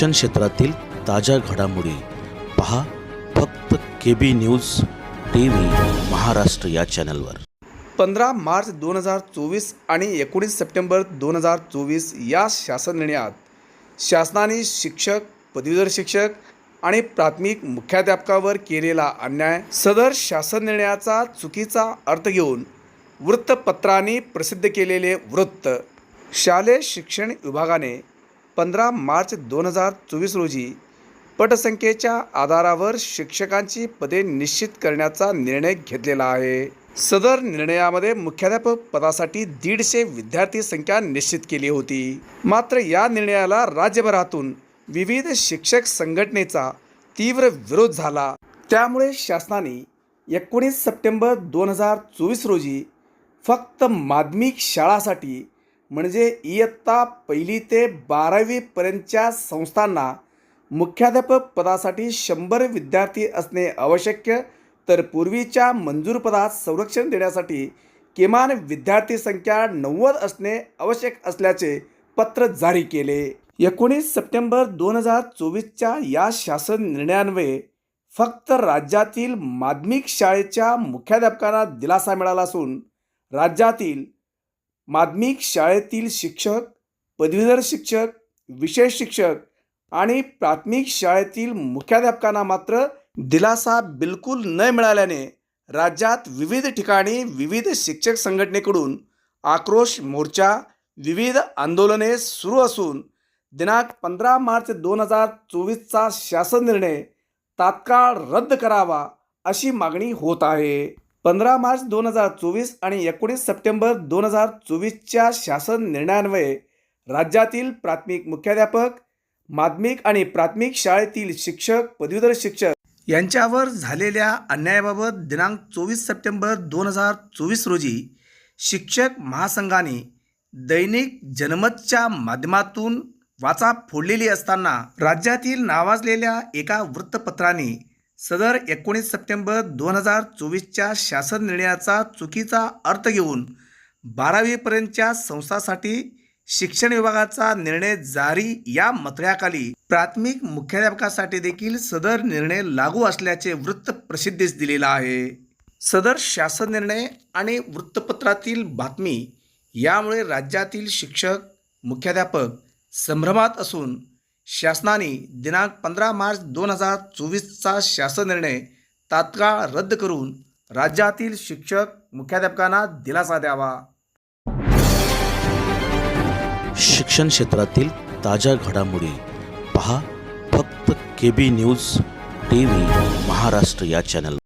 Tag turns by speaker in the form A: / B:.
A: शिक्षण क्षेत्रातील ताज्या घडामोडी पहा फक्त K B news T V Maharashtra या चॅनलवर.
B: पंधरा मार्च दोन हजार चोवीस आणि एकोणीस सप्टेंबर दोन हजार चोवीस या शासन निर्णयात शासनाने शिक्षक पदवीधर शिक्षक आणि प्राथमिक मुख्याध्यापकावर केलेला अन्याय सदर शासन निर्णयाचा चुकीचा अर्थ घेऊन वृत्तपत्रांनी प्रसिद्ध केलेले वृत्त शालेय शिक्षण विभागाने पंधरा मार्च दोन हजार चोवीस रोजी पटसंख्येच्या आधारावर शिक्षकांची पदे निश्चित करण्याचा निर्णय घेतलेला आहे. सदर निर्णयामध्ये मुख्याध्यापक पदासाठी दीडशे विद्यार्थी संख्या निश्चित केली होती. मात्र या निर्णयाला राज्यभरातून विविध शिक्षक संघटनेचा तीव्र विरोध झाला. त्यामुळे शासनाने एकोणीस सप्टेंबर दोन हजार चोवीस रोजी फक्त माध्यमिक शाळासाठी म्हणजे इयत्ता पहिली ते बारावीपर्यंतच्या संस्थांना मुख्याध्यापक पदासाठी शंभर विद्यार्थी असणे आवश्यक तर पूर्वीच्या मंजूर पदात संरक्षण देण्यासाठी किमान विद्यार्थी संख्या नव्वद असणे आवश्यक असल्याचे पत्र जारी केले. एकोणीस सप्टेंबर दोन हजार चोवीसच्या या शासन निर्णयान्वये फक्त राज्यातील माध्यमिक शाळेच्या मुख्याध्यापकांना दिलासा मिळाला असून राज्यातील माध्यमिक शाळेतील शिक्षक पदवीधर शिक्षक विशेष शिक्षक आणि प्राथमिक शाळेतील मुख्याध्यापकांना मात्र दिलासा बिलकुल न मिळाल्याने राज्यात विविध ठिकाणी विविध शिक्षक संघटनेकडून आक्रोश मोर्चा विविध आंदोलने सुरू असून दिनांक पंधरा मार्च दोन हजार चोवीसचा शासन निर्णय तात्काळ रद्द करावा अशी मागणी होत आहे. पंधरा मार्च दोन हजार चोवीस आणि एकोणीस सप्टेंबर दोन हजार चोवीसच्या शासन निर्णयान्वये राज्यातील प्राथमिक मुख्याध्यापक माध्यमिक आणि प्राथमिक शाळेतील शिक्षक पदवीधर शिक्षक यांच्यावर झालेल्या अन्यायाबाबत दिनांक चोवीस सप्टेंबर दोन हजार चोवीस रोजी शिक्षक महासंघाने दैनिक जनमतच्या माध्यमातून वाचा फोडलेली असताना राज्यातील नावाजलेल्या एका वृत्तपत्राने सदर एकोणीस सप्टेंबर दोन हजार चोवीसच्या शासन निर्णयाचा चुकीचा अर्थ घेऊन बारावीपर्यंतच्या संस्थासाठी शिक्षण विभागाचा निर्णय जारी या मथळ्याखाली प्राथमिक मुख्याध्यापकासाठी देखील सदर निर्णय लागू असल्याचे वृत्त प्रसिद्धीस दिलेलं आहे. सदर शासन निर्णय आणि वृत्तपत्रातील बातमी यामुळे राज्यातील शिक्षक मुख्याध्यापक संभ्रमात असून शासनाने दिनांक पंधरा मार्च दोन हजार चोवीसचा शासन निर्णय तात्काळ रद्द करून राज्यातील शिक्षक मुख्याध्यापकांना दिलासा द्यावा.
A: शिक्षण क्षेत्रातील ताज्या घडामोडी पहा फक्त K B news T V Maharashtra या चॅनल